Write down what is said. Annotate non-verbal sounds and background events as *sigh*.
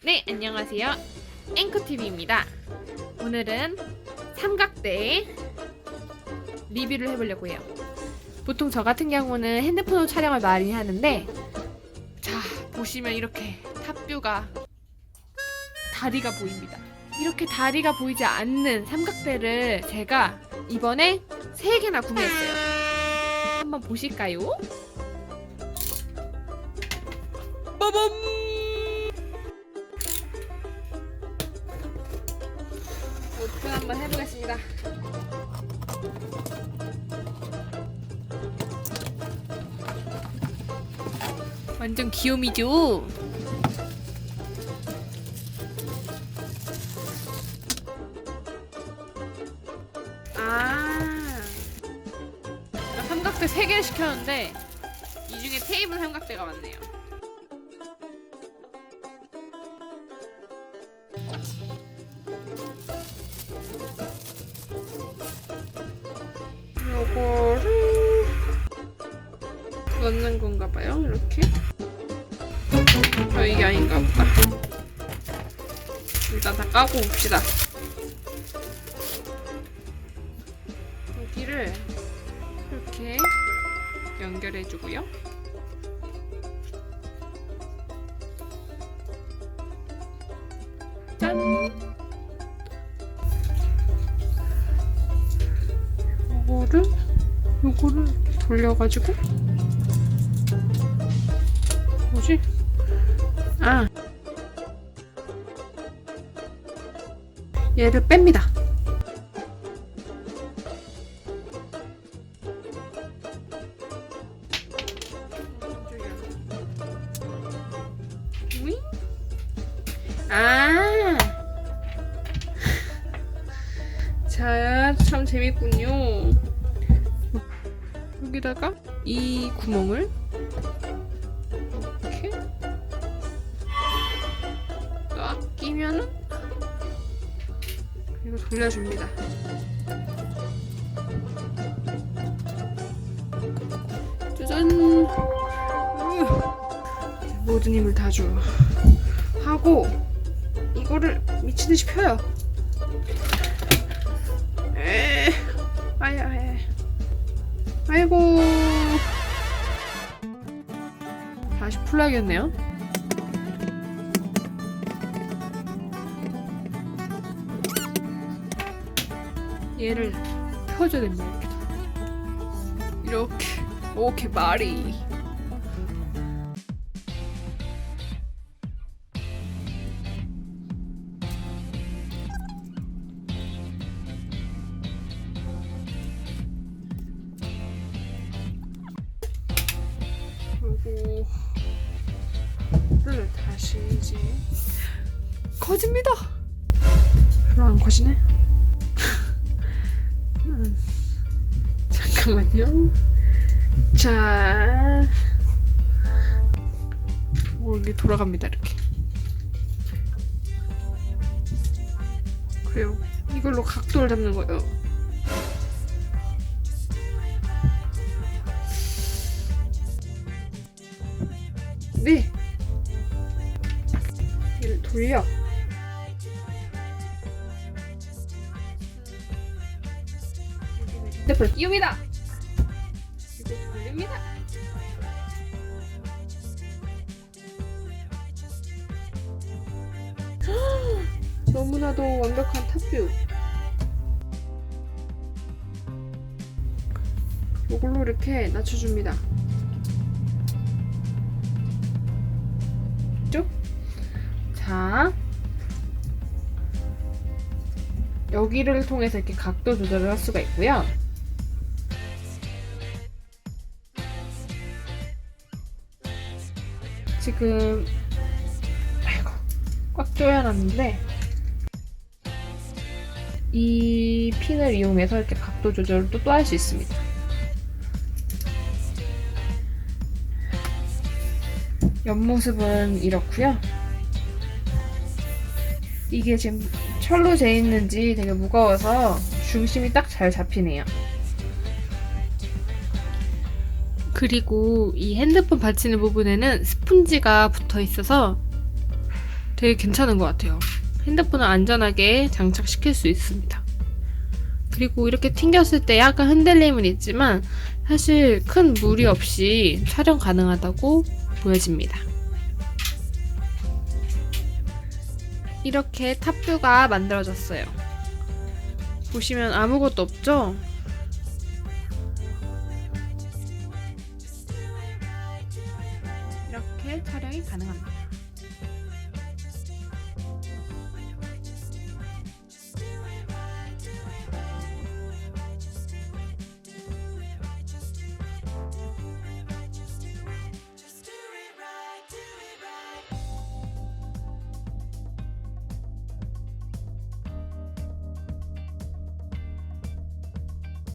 네, 안녕하세요. 앵커TV입니다. 오늘은 삼각대 리뷰를 해보려고 해요. 보통 저 같은 경우는 핸드폰으로 촬영을 많이 하는데, 자, 보시면 이렇게 탑뷰가 다리가 보입니다. 이렇게 다리가 보이지 않는 삼각대를 제가 이번에 3개나 구매했어요. 한번 보실까요? 빠밤! 한번 해보겠습니다. 완전 귀요미죠? 아, 나 삼각대 3개를 시켰는데 이 중에 테이블 삼각대가 많네요. 요거를 넣는 건가 봐요. 이렇게. 아 이게 아닌가 보다. 일단 다 까고 봅시다. 여기를 이렇게 연결해 주고요. 짠! 요거를 돌려가지고 뭐지? 아 얘를 뺍니다. 윙? 아 *laughs* 자, 참 재밌군요. 여기다가 이 구멍을 이렇게 딱 끼면은 그리고 돌려줍니다. 짜잔! 으, 모든 힘을 다 줘. 하고 이거를 미친 듯이 펴요. 풀어야겠네요. 얘를 펴줘야 됩니다. 이렇게. 오케이, 말이. 그리고 를 다시 이제 커집니다. 별로 안 커지네. 음, 잠깐만요. 자, 오, 이게 돌아갑니다 이렇게. 그래요. 이걸로 각도를 잡는 거예요. 네. 돌려. 핸드폰 끼웁니다. 그리고 돌립니다. 너무나도 완벽한 탑뷰. 이걸로 이렇게 낮춰줍니다. 쭉. 자. 여기를 통해서 이렇게 각도 조절을 할 수가 있고요. 지금 아이고 꽉 조여놨는데 이 핀을 이용해서 이렇게 각도 조절을 또 할 수 있습니다. 옆모습은 이렇고요. 이게 지금 철로 재 있는지 되게 무거워서 중심이 딱 잘 잡히네요. 그리고 이 핸드폰 받치는 부분에는 스펀지가 붙어 있어서 되게 괜찮은 것 같아요. 핸드폰을 안전하게 장착시킬 수 있습니다. 그리고 이렇게 튕겼을 때 약간 흔들림은 있지만 사실 큰 무리 없이 촬영 가능하다고 보여집니다. 이렇게 탑뷰가 만들어졌어요. 보시면 아무것도 없죠? 이렇게 촬영이 가능합니다.